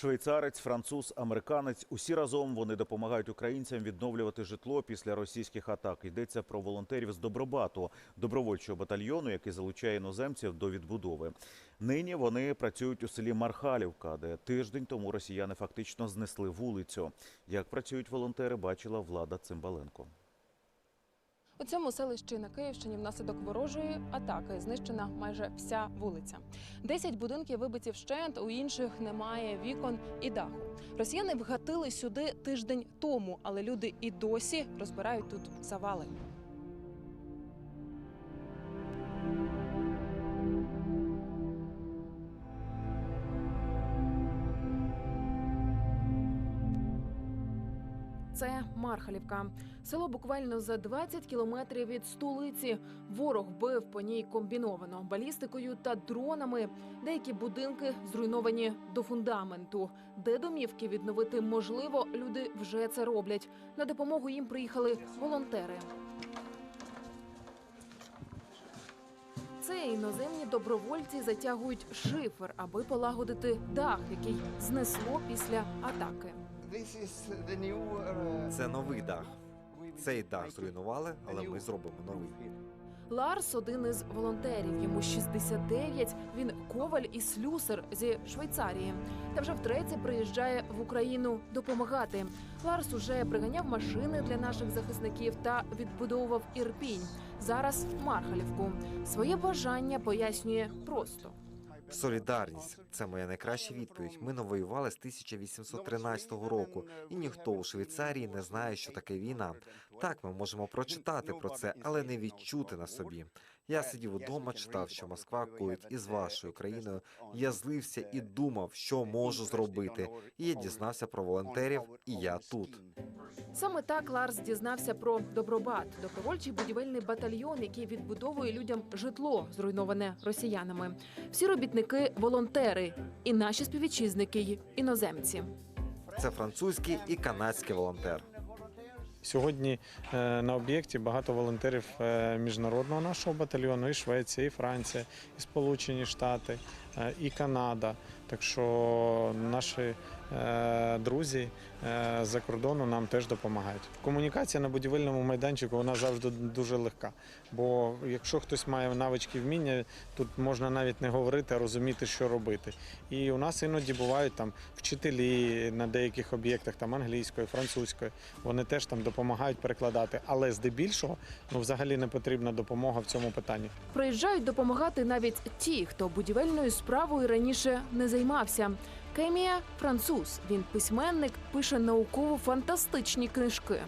Швейцарець, француз, американець усі разом вони допомагають українцям відновлювати житло після російських атак. Йдеться про волонтерів з Добробату, добровольчого батальйону, який залучає іноземців до відбудови. Нині вони працюють у селі Мархалівка, де тиждень тому росіяни фактично знесли вулицю. Як працюють волонтери, бачила влада Цимбаленко. У цьому селищі на Київщині внаслідок ворожої атаки знищена майже вся вулиця. Десять будинків вибиті вщент, у інших немає вікон і даху. Росіяни вгатили сюди тиждень тому, але люди і досі розбирають тут завали. Це Мархалівка. Село буквально за 20 кілометрів від столиці. Ворог бив по ній комбіновано балістикою та дронами. Деякі будинки зруйновані до фундаменту. Де домівки відновити можливо, люди вже це роблять. На допомогу їм приїхали волонтери. Це іноземні добровольці затягують шифер, аби полагодити дах, який знесло після атаки. Uh, Це новий дах. Цей дах зруйнували, але ми зробимо новий. Ларс один із волонтерів. Йому 69, Він коваль і слюсар зі Швейцарії. Та вже втретє приїжджає в Україну допомагати. Ларс уже приганяв машини для наших захисників та відбудовував Ірпінь. Зараз Мархалівку. Своє бажання пояснює просто. Солідарність це моя найкраща відповідь. Ми не воювали з 1813 року, і ніхто у Швейцарії не знає, що таке війна. Так, ми можемо прочитати про це, але не відчути на собі. Я сидів удома, читав, що Москва коїть із вашою країною. Я злився і думав, що можу зробити. І я дізнався про волонтерів, і я тут. Саме так Ларс дізнався про Добробат, добровольчий будівельний батальйон, який відбудовує людям житло, зруйноване росіянами. Всі робітники волонтери, і наші співвітчизники, іноземці. Це французький і канадський волонтер. Сьогодні е, на об'єкті багато волонтерів е, міжнародного нашого батальйону, і Швеція, і Франція, і Сполучені Штати, е, і Канада. Так що наші друзі е, з-за кордону нам теж допомагають. Комунікація на будівельному майданчику вона завжди дуже легка. Бо якщо хтось має навички вміння, тут можна навіть не говорити, а розуміти, що робити. І у нас іноді бувають там вчителі на деяких об'єктах, там англійської, французької. Вони теж там допомагають перекладати. Але здебільшого ну взагалі не потрібна допомога в цьому питанні. Приїжджають допомагати навіть ті, хто будівельною справою раніше не займався. Кемія француз. Він письменник, пише науково-фантастичні книжки.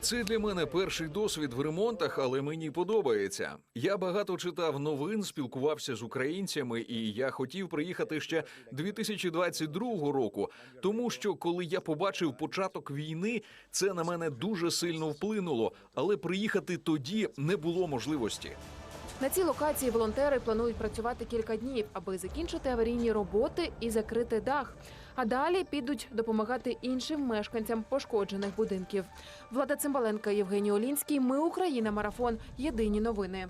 Це для мене перший досвід в ремонтах, але мені подобається. Я багато читав новин, спілкувався з українцями, і я хотів приїхати ще 2022 року. Тому що коли я побачив початок війни, це на мене дуже сильно вплинуло. Але приїхати тоді не було можливості. На цій локації волонтери планують працювати кілька днів, аби закінчити аварійні роботи і закрити дах. А далі підуть допомагати іншим мешканцям пошкоджених будинків. Влада Цимбаленка, Євгеній Олінський. Ми Україна. Марафон. Єдині новини.